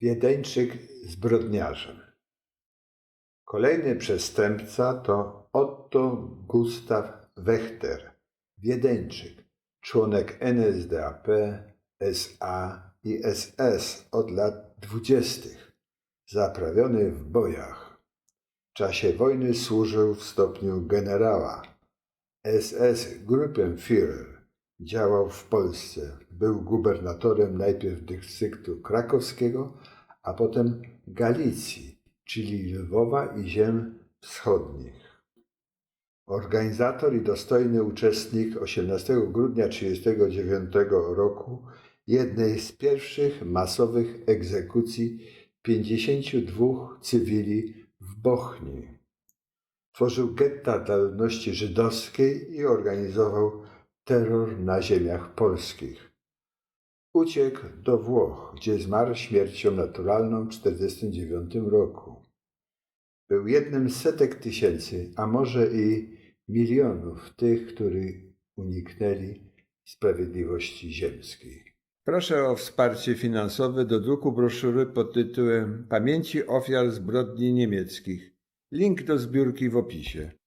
Wiedeńczyk zbrodniarzem. Kolejny przestępca to Otto Gustav Wächter, Wiedeńczyk, członek NSDAP, SA i SS od lat dwudziestych, zaprawiony w bojach. W czasie wojny służył w stopniu generała. SS Gruppenführer działał w Polsce. Był gubernatorem najpierw dystryktu krakowskiego, a potem Galicji, czyli Lwowa i ziem wschodnich. Organizator i dostojny uczestnik 18 grudnia 1939 roku jednej z pierwszych masowych egzekucji 52 cywili w Bochni. Tworzył getta dla ludności żydowskiej i organizował terror na ziemiach polskich. Uciekł do Włoch, gdzie zmarł śmiercią naturalną w 1949 roku. Był jednym z setek tysięcy, a może i milionów tych, którzy uniknęli sprawiedliwości ziemskiej. Proszę o wsparcie finansowe do druku broszury pod tytułem Pamięci ofiar zbrodni niemieckich. Link do zbiórki w opisie.